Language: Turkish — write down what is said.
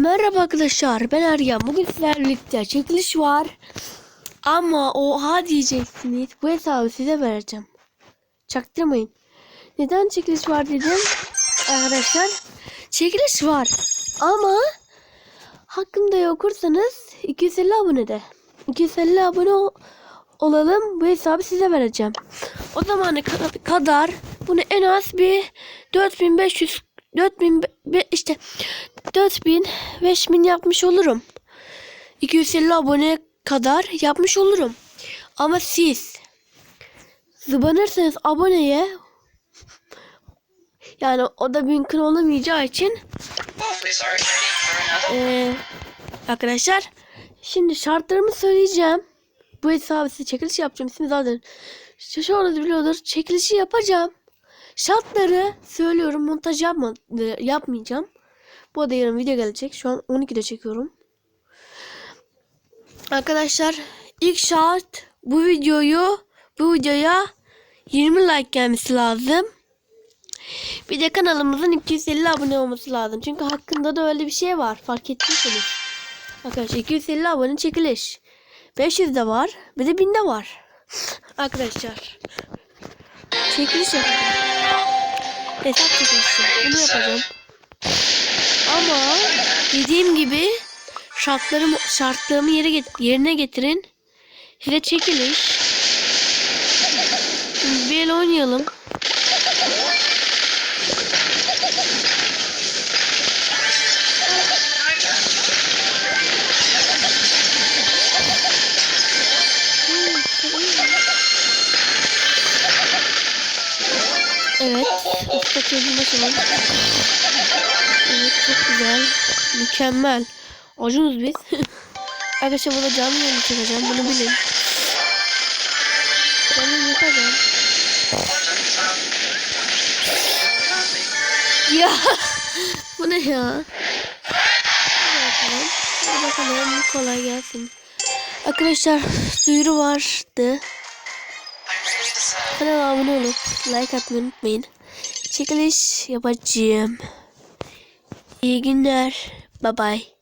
Merhaba arkadaşlar ben Ergen. Bugün sizlerle birlikte çekiliş var. Ama oha diyeceksiniz. Bu hesabı size vereceğim. Çaktırmayın. Neden çekiliş var dedim. Arkadaşlar çekiliş var. Ama hakkımda okursanız 250 abone de. 250 abone ol- olalım. Bu hesabı size vereceğim. O zamana ka- kadar bunu en az bir 4500 4000 be- işte 4000 5000 yapmış olurum. 250 abone kadar yapmış olurum. Ama siz zıbanırsanız aboneye yani o da mümkün olamayacağı için eee, arkadaşlar şimdi şartlarımı söyleyeceğim. Bu hesabı size çekiliş yapacağım. İsmi zaten şaşırmanız biliyordur. Çekilişi yapacağım. Şartları söylüyorum. Montaj yapma, e, yapmayacağım. Bu arada yarın video gelecek. Şu an 12'de çekiyorum. Arkadaşlar ilk şart bu videoyu bu videoya 20 like gelmesi lazım. Bir de kanalımızın 250 abone olması lazım. Çünkü hakkında da öyle bir şey var. Fark ettiyseniz. Arkadaşlar 250 abone çekiliş. 500 de var. Bir de 1000 de var. Arkadaşlar. Çekiliş yapacağım. Hesap çekilişi. Bunu yapacağım. Ama dediğim gibi şartlarımı şartlarımı yere get- yerine getirin. Size çekiliş. Şimdi bir el oynayalım. Evet. Usta keyfine bakalım. Evet çok güzel. Mükemmel. Acunuz biz. Arkadaşlar burada canlı yayını çekeceğim. Bunu bilin. Canlı yayın yapacağım. Ya. Bu ne ya? Hadi bakalım. Hadi bakalım. Kolay gelsin. Arkadaşlar duyuru vardı. Kanala abone olup like atmayı unutmayın. Çekiliş yapacağım. İyi günler. Bye bye.